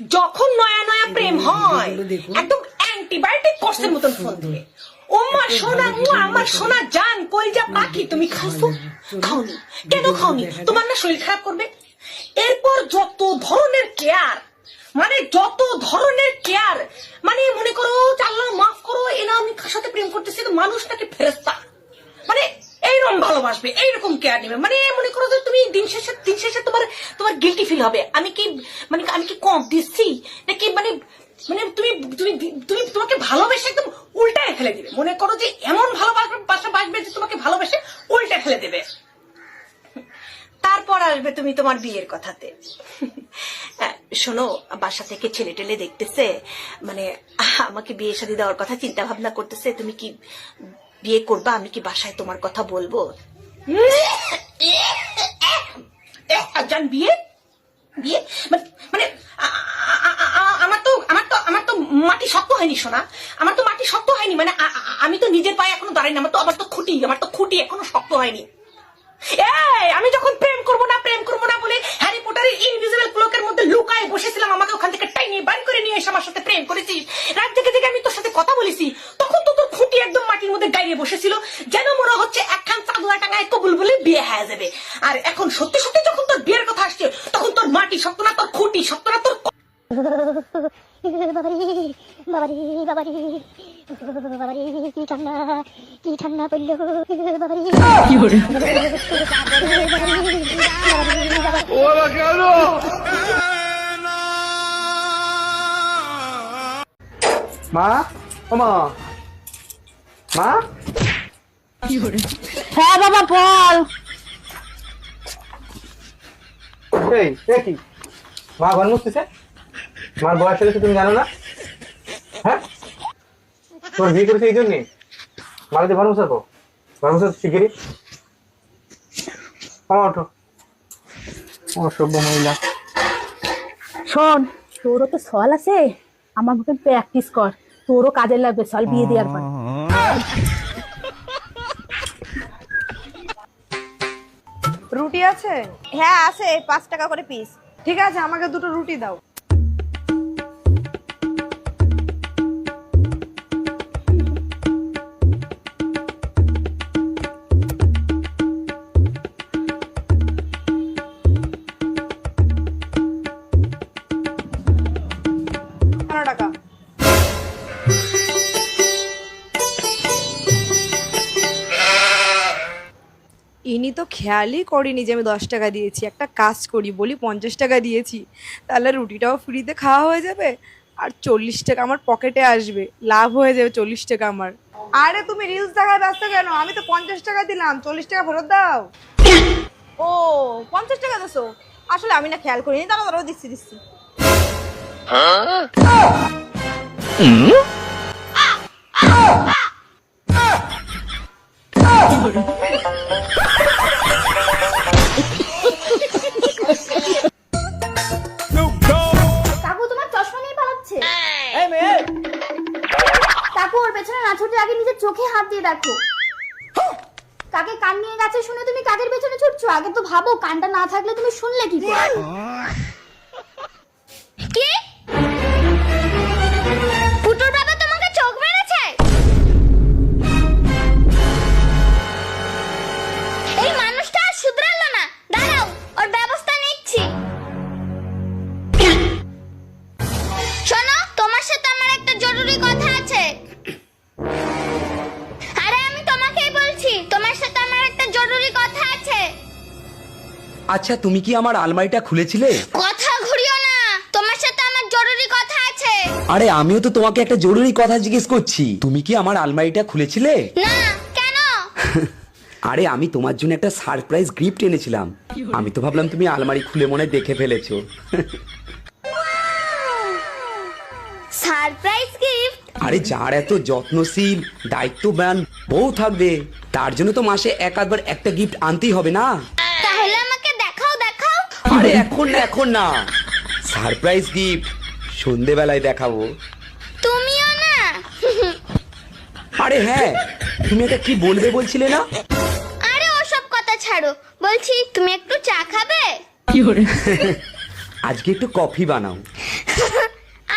যখন নয়া নয়া প্রেম হয় একদম অ্যান্টিবায়োটিক কোর্সের মতন ফোন সোনা মু আমার সোনা জান যা পাখি তুমি খাসো খাওনি। কেন খাওনি? তোমার না শরীর খারাপ করবে? এরপর যত ধরনের কেয়ার মানে যত ধরনের কেয়ার মানে মনে করো আল্লাহ মাফ করো এনা আমি সাথে প্রেম করতেছি মানুষটাকে ফেরস্তা মানে এইরকম ভালোবাসবে এইরকম কেয়ার নেবে। মানে মনে করো যে তুমি দিন শেষে দিন শেষে তোমার তোমার গিলটি ফিল হবে। আমি কি মানে আমি কি কম দিচ্ছি? নাকি মানে মানে তুমি তুমি তুমি তোমাকে ভালোবেসে একদম উল্টায় ফেলে দিবে। মনে করো যে এমন ভালোবাসবে বাসা বাসবে যে তোমাকে ভালোবেসে উল্টে ফেলে দেবে। তারপর আসবে তুমি তোমার বিয়ের কথাতে। হ্যাঁ, শোনো বাসা থেকে ছেলে টেলে দেখতেছে মানে আমাকে বিয়ে শাদী দেওয়ার কথা চিন্তা ভাবনা করতেছে তুমি কি বিয়ে করবা, আমি কি বাসায় তোমার কথা বলব? বিয়ে? বিয়ে? মানে মানে আমার তো আমার তো আমার তো মাটি শক্ত হয়নি, সোনা। আমার তো মাটি শক্ত হয়নি মানে আমি তো নিজের পায়ে এখনও দাঁড়াইনি আমার তো আমার তো খুঁটি, আমার তো খুঁটি এখনও শক্ত হয়নি। আমি যখন প্রেম করব না, প্রেম করব না বলে হ্যারি ইনভিজিবল ক্লোকের মধ্যে লুকায় বসেছিলাম। আমাকে ওখান থেকে টাইনিয়ে বান করে নিয়ে এসে আমার সাথে প্রেম করেছিস। রাত থেকে থেকে আমি তোর সাথে কথা বলেছি। তখন তো তোর খুঁটি একদম মাটির মধ্যে গাইয়ে বসেছিল। যেন মনে হচ্ছে একখান চাদুয়া টাঙায় কবুল বলে বিয়ে হয়ে যাবে। আর এখন সত্যি সত্যি যখন তোর বিয়ের কথা আসছে, তখন তোর মাটি শক্ত না, তোর খুঁটি শক্ত না, তোর বাবারি বাবারি বাবারি। বাবারি কি ঠান্ডা কি ঠান্ডা পড়ল? বাবারি। মা? মা। মা? হ্যাঁ বাবা বল। এই কি? মা ঘর মুছতেছে? মার বয়স হয়েছে তুমি জানো না? তোর বিয়ে করেছে এই জন্যে? মারাতে ঘর মুছাবো ঘর মুছাতে শিগগিরি আমার ওঠো। অসভ্য মহিলা। শোন তোরও তো সল আছে। আমার মতন প্র্যাকটিস কর। তোরও কাজে লাগবে সল বিয়ে দেওয়ার পর। রুটি আছে? হ্যাঁ আছে। পাঁচ টাকা করে পিস ঠিক আছে আমাকে দুটো রুটি দাও। টাকা। ইনি তো খেয়ালই করিনি যে আমি দশ টাকা দিয়েছি। একটা কাজ করি, বলি পঞ্চাশ টাকা দিয়েছি। তাহলে রুটিটাও ফ্রিতে খাওয়া হয়ে যাবে, আর চল্লিশ টাকা আমার পকেটে আসবে। লাভ হয়ে যাবে চল্লিশ টাকা আমার। আরে তুমি রিলস দেখায় ব্যস্ত কেন? আমি তো পঞ্চাশ টাকা দিলাম, চল্লিশ টাকা ফেরত দাও। ও, পঞ্চাশ টাকা দেছো? আসলে আমি না খেয়াল করিনি দাঁড়া দাঁড়াও, দিচ্ছি দিচ্ছি। কাকু তোমার চশমা নিয়ে পালাচ্ছে। কাকু ওর পেছনে না ছুটে আগে নিজের চোখে হাত দিয়ে দেখো। কাকে কান নিয়ে গেছে শুনে তুমি কাকের পেছনে ছুটছো? আগে তো ভাবো কানটা না থাকলে তুমি শুনলে কি করে? আচ্ছা তুমি কি আমার আলমারিটা খুলেছিলে? কথা ঘুরিও না। তোমার সাথে আমার জরুরি কথা আছে। আরে আমিও তো তোমাকে একটা জরুরি কথা জিজ্ঞেস করছি। তুমি কি আমার আলমারিটা খুলেছিলে? না কেন? আরে আমি তোমার জন্য একটা সারপ্রাইজ গিফট এনেছিলাম। আমি তো ভাবলাম তুমি আলমারি খুলে মনে হয় দেখে ফেলেছো। Surprise gift? আরে যার এত যত্নশীল দায়িত্ববান বউ থাকবে তার জন্য তো মাসে এক আধবার একটা গিফট আনতেই হবে না তাহলে আমাকে দেখাও দেখাও আরে এখন না এখন না। সারপ্রাইজ গিফট সন্ধেবেলায় দেখাবো। তুমিও না। আরে হ্যাঁ তুমি এটা কি বলবে বলছিলে না? আরে ওসব কথা ছাড়ো। বলছি তুমি একটু চা খাবে? আজকে একটু কফি বানাও।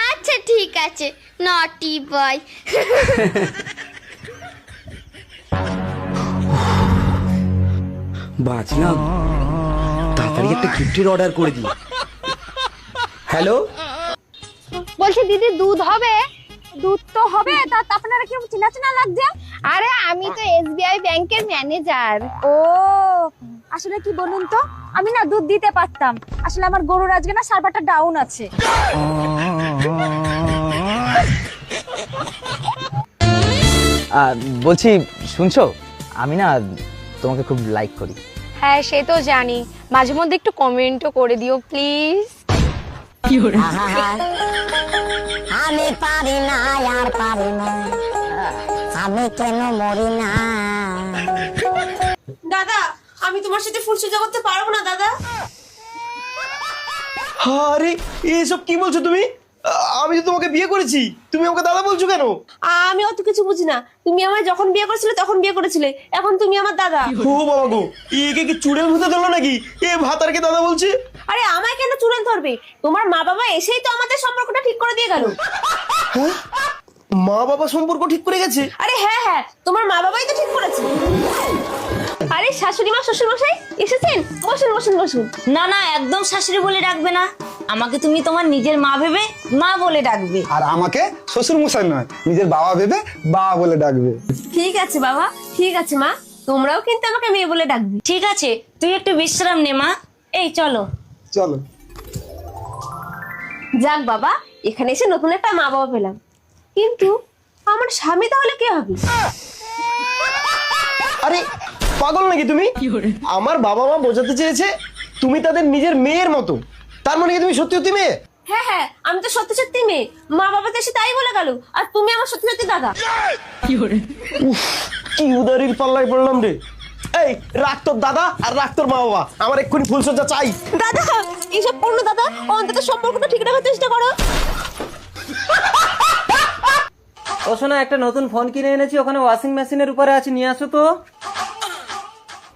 আচ্ছা ঠিক আছে। নটি বয়। বাঁচলাম। তাড়াতাড়ি একটা গিফটের অর্ডার করে দিই। হ্যালো বলছি দিদি দুধ হবে? দুধ তো হবে তা আপনারা কি চেনা চেনা লাগছে? আরে আমি তো এসবিআই ব্যাংকের ম্যানেজার ও আসলে কি বলুন তো? আমি না দুধ দিতে পারতাম। আসলে আমার গরুর আজকে না সার্ভারটা ডাউন আছে। আহ, বলছি শুনছো? আমি না তোমাকে খুব লাইক করি। হ্যাঁ সে তো জানি। মাঝে মধ্যে একটু কমেন্টও করে দিও প্লিজ আমি পারি না আর পারি না। আমি কেন মরি না? দাদা আমি তোমার সাথে ফুল সোজা করতে পারব না দাদা? আরে এসব কি বলছো তুমি? আমি তো তোমাকে বিয়ে করেছি। তুমি আমাকে দাদা বলছো কেন? আমি অত কিছু বুঝি না। তুমি আমায় যখন বিয়ে করেছিলে তখন বিয়ে করেছিলে। এখন তুমি আমার দাদা। ও বাবা গো একে কি চুড়ের ভূতে ধরলো নাকি? এ ভাতারকে দাদা বলছে? আরে আমায় কেন চুড়ান ধরবে? তোমার মা বাবা এসেই তো আমাদের সম্পর্কটা ঠিক করে দিয়ে গেল। মা বাবা সম্পর্ক ঠিক করে গেছে? আরে হ্যাঁ হ্যাঁ তোমার মা বাবাই তো ঠিক করেছে। আরে শাশুড়ি মা শ্বশুর মশাই এসেছেন? বসুন বসুন বসুন। না না একদম শাশুড়ি বলে ডাকবে না। আমাকে তুমি তোমার নিজের মা ভেবে মা বলে ডাকবে। আর আমাকে শ্বশুর মশাই নয় নিজের বাবা ভেবে বাবা বলে ডাকবে। ঠিক আছে বাবা ঠিক আছে মা। তোমরাও কিন্তু আমাকে মেয়ে বলে ডাকবি। ঠিক আছে তুই একটু বিশ্রাম নে মা। এই চলো। চলো। যাক বাবা এখানে এসে নতুন একটা মা বাবা পেলাম। কিন্তু আমার স্বামী তাহলে কে হবে? আরে পাগল নাকি তুমি? আমার বাবা মা বোঝাতে চেয়েছে তুমি তাদের নিজের মেয়ের মতো। তার মানে কি তুমি সত্যি সত্যি মেয়ে? হ্যাঁ হ্যাঁ আমি তো সত্যি সত্যি মেয়ে। মা বাবা তো এসে তাই বলে গেল আর তুমি আমার সত্যি সত্যি দাদা। কি উদারির পাল্লায় পড়লাম রে। এই রাখ তোর দাদা আর রাখ তোর মা বাবা। আমার এক্ষুনি ফুলসজ্জা চাই। দাদা এইসব পূর্ণ দাদা অন্তত সম্পর্কটা ঠিক রাখার চেষ্টা করো। ও শোনা একটা নতুন ফোন কিনে এনেছি ওখানে ওয়াশিং মেশিনের উপরে আছে নিয়ে আসো তো।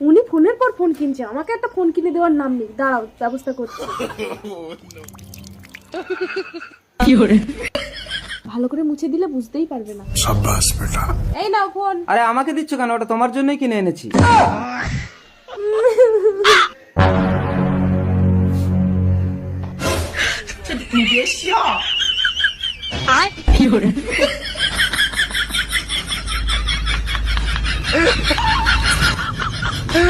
উনি ফোনের পর ফোন কিনছে আমাকে একটা ফোন কিনে দেওয়ার নাম নেই। দাঁড়াও ব্যবস্থা করছি। ভালো করে মুছে দিলে বুঝতেই পারবে না। এই নাও ফোন। আরে আমাকে দিচ্ছ কেন? ওটা তোমার জন্যই কিনে এনেছি।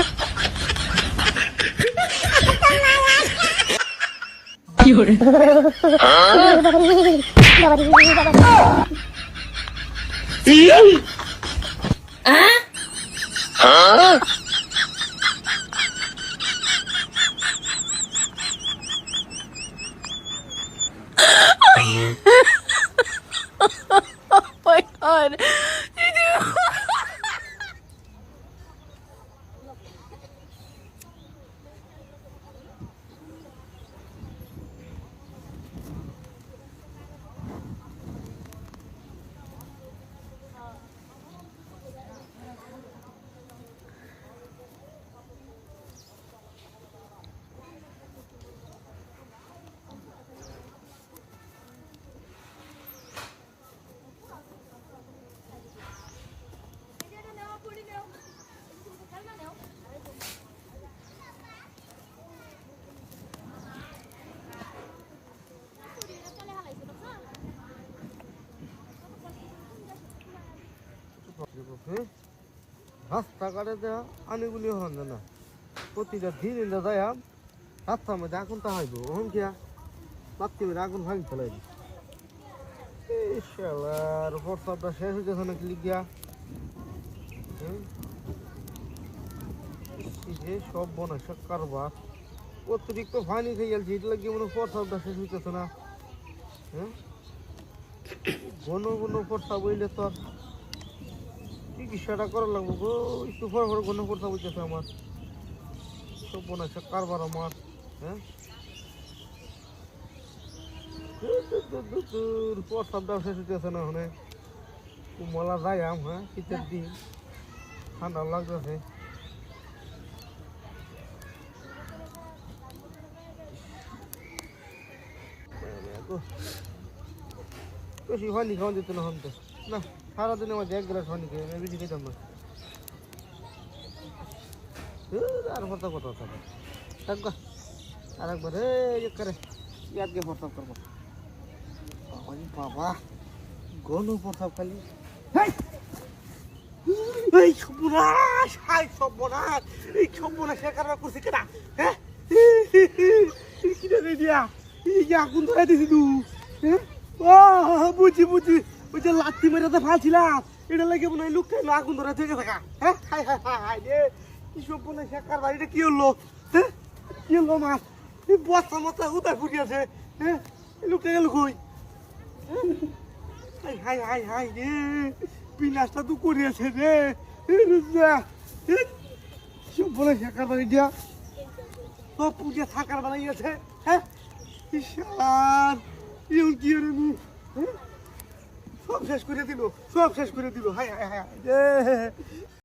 oh my god. রাস্তাঘাটে দেওয়া আনিগুলি হন না প্রতিটা দিন ইন্দা রাস্তার মধ্যে আগুন তা হইব ওহন কিয়া লাত্তি মেরে আগুন ভাঙি ফেলাই শালার হোয়াটসঅ্যাপটা শেষ হয়ে গেছে নাকি লিখিয়া হুম? যে সব বনে সব কারবার। অতিরিক্ত ফানি খেয়ে গেলছি, এটা লাগিয়ে মনে হোয়াটসঅ্যাপটা শেষ হইতেছে না। হ্যাঁ? ঘন ঘন হোয়াটসঅ্যাপ হইলে তো আর চিকিৎসাটা করা লাগবো গো। একটু পর পর ঘন করতে বলতেছে আমার। সব মনে হচ্ছে কারবার আমার হ্যাঁ? প্রস্তাবটাও শেষ হইতেছে না ওখানে কুমলা যাই আম হ্যাঁ? শীতের দিন। ঠান্ডা লাগতেছে। বেশি হয়নি খাওয়া দিত না হন তো না। সারাদিনে আমার এক গ্লাস হয়নি খেয়ে বেশি খেতাম না। আর কথা কথা কথা থাকবা আর একবার এই করে। ইয়াদকে প্রস্তাব করব। বাবা গণ প্রস্তাব খালি! এই সর্বনাশ হাই সর্বনাশ, এই সর্বনাশ কারবার করছে কেনা হ্যাঁ? কি রে দিয়া? এই আগুন ধরে দিছি তু হ্যাঁ? ও বুঝি বুঝি। ওই যে লাত্তি মেরে তো ফালছিলাম এটা লাগে মনে হয় লোকটা এলো আগুন ধরে থেকে থাকা। হ্যাঁ? হাই হাই হাই হাই রে। কি সর্বনাশ কারবার এটা কি হলো? হ্যাঁ? কি হলো মাছ এই বস্তা মস্তা উদার ফুটিয়াছে হ্যাঁ? এই লোকটা গেল কই? হাই হাই হাই হাই রে। বিনাশটা তো করিয়াছে রে। সব বলে শেখার বাড়ি দিয়া সব পূজা থাকার বানাইয়াছে হ্যাঁ? ঈশ্বর ইউন কি নি হ্যাঁ? সব শেষ করে দিল সব শেষ করে দিল। হ্যাঁ হ্যাঁ রে